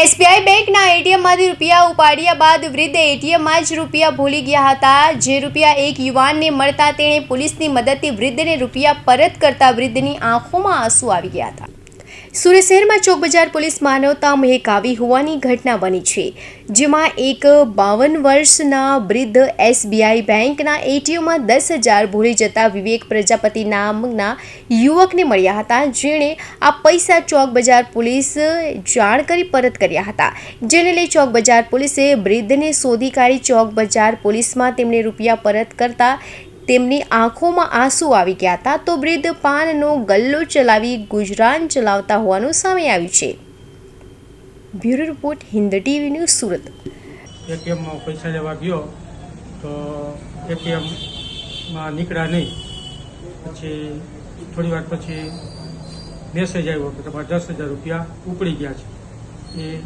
SBI બેંકના એટીએમમાંથી રૂપિયા ઉપાડ્યા બાદ વૃદ્ધ એટીએમમાં જ રૂપિયા ભૂલી ગયા હતા. જે રૂપિયા એક યુવાનને મળતા તેણે પોલીસની મદદથી વૃદ્ધને રૂપિયા પરત કરતા વૃદ્ધની આંખોમાં આંસુ આવી ગયા હતા. સુરત શહેરમાં ચોક બજાર પોલીસ માનવતા મહેક આવી હોવાની ઘટના બની છે, જેમાં એક બાવન વર્ષના વૃદ્ધ એસબીઆઈ બેંકના એટીએમમાં દસ હજાર ભૂલી જતા વિવેક પ્રજાપતિ નામના યુવકને મળ્યા હતા, જેણે આ પૈસા ચોક બજાર પોલીસ જાણ કરી પરત કર્યા હતા. જેને લઈ ચોક બજાર પોલીસે વૃદ્ધને શોધી કાઢી ચોક બજાર પોલીસમાં તેમણે રૂપિયા પરત કરતા તેમની આંખોમાં આંસુ આવી ગયા હતા તો વૃદ્ધ પાનનો ગલ્લો ચલાવી ગુજરાન ચલાવતા હોવાનું સામે આવ્યું છે. Bureau report Hind TV news Surat. એટીએમમાં પૈસા લેવા ગયો તો એટીએમમાં નીકળ્યા નહીં. પછી થોડી વાર પછી મેસેજ આવ્યો કે તમારા દસ હજાર રૂપિયા ઉપડી ગયા છે. એ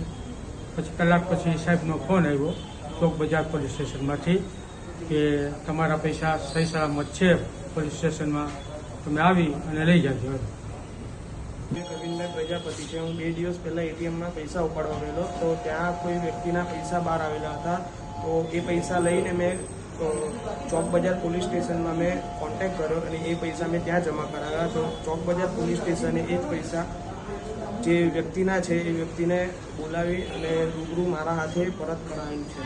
પછી કલાક પછી સાહેબનો ફોન આવ્યો ચોક બજાર પોલીસ સ્ટેશનમાંથી કે તમારા પૈસા સહી સલામત છે પોલીસ સ્ટેશનમાં, તમે આવી અને લઈ જાજો કવિનભાઈ પ્રજાપતિ છે. હું બે દિવસ પહેલાં એટીએમમાં પૈસા ઉપાડવા ગયેલો. તો ત્યાં કોઈ વ્યક્તિના પૈસા બહાર આવેલા હતા. તો એ પૈસા લઈને મેં ચોક બજાર પોલીસ સ્ટેશનમાં મેં કોન્ટેક્ટ કર્યો અને એ પૈસા મેં ત્યાં જમા કરાવ્યા. તો ચોક બજાર પોલીસ સ્ટેશને એ જ પૈસા જે વ્યક્તિના છે એ વ્યક્તિને બોલાવી અને રૂબરૂ મારા હાથે પરત કરાવ્યું છે.